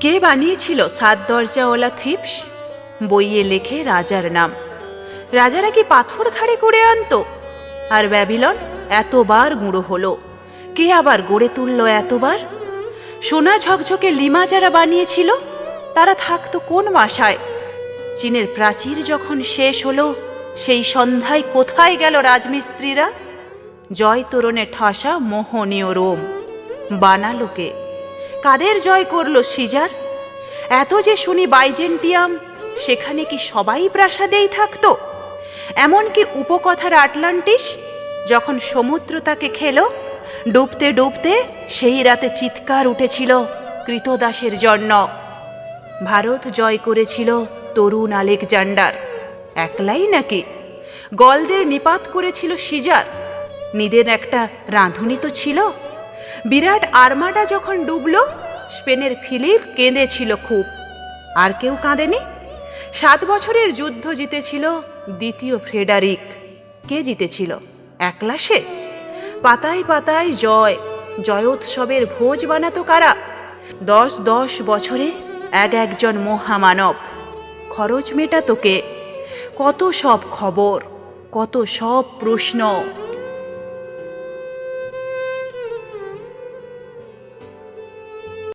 কে বানিয়েছিল সাত দরজাওয়ালা থিপস? বইয়ে লেখে রাজার নাম। রাজারা কি পাথর ঘাড়ে করে আনতো? আর ব্যাবিলন এতবার গুঁড়ো হলো। কে আবার গড়ে তুললো এতবার? সোনা ঝকঝকে লিমা যারা বানিয়েছিল, তারা থাকতো কোন বাসায়? চীনের প্রাচীর যখন শেষ হলো, সেই সন্ধ্যায় কোথায় গেল রাজমিস্ত্রিরা? জয় তোরণে ঠাসা মোহনীয় রোম। বানালোকে কাদের জয় করল সিজার? এত যে শুনি বাইজেন্টিয়াম, সেখানে কি সবাই প্রাসাদেই থাকতো? এমনকি উপকথার আটলান্টিস? যখন সমুদ্র তাকে খেলো, ডুবতে ডুবতে সেই রাতে চিৎকার উঠেছিল কৃতদাসের জন্য। ভারত জয় করেছিল তরুণ আলেকজান্ডার। একলাই নাকি? গলদের নিপাত করেছিল সিজার। নিদের একটা রাঁধুনি তো ছিল। বিরাট আর্মাডা যখন ডুবলো, স্পেনের ফিলিপ কেঁদেছিল খুব। আর কেউ কাঁদেনি? সাত বছরের যুদ্ধ জিতেছিল দ্বিতীয় ফ্রেডারিক। কে জিতেছিল? একলা সে পাতায় পাতায় জয়, জয়োৎসবের ভোজ বানাতো কারা? দশ দশ বছরে এক একজন মহামানব। খরচ মেটাতো কে? কত সব খবর, কত সব প্রশ্ন।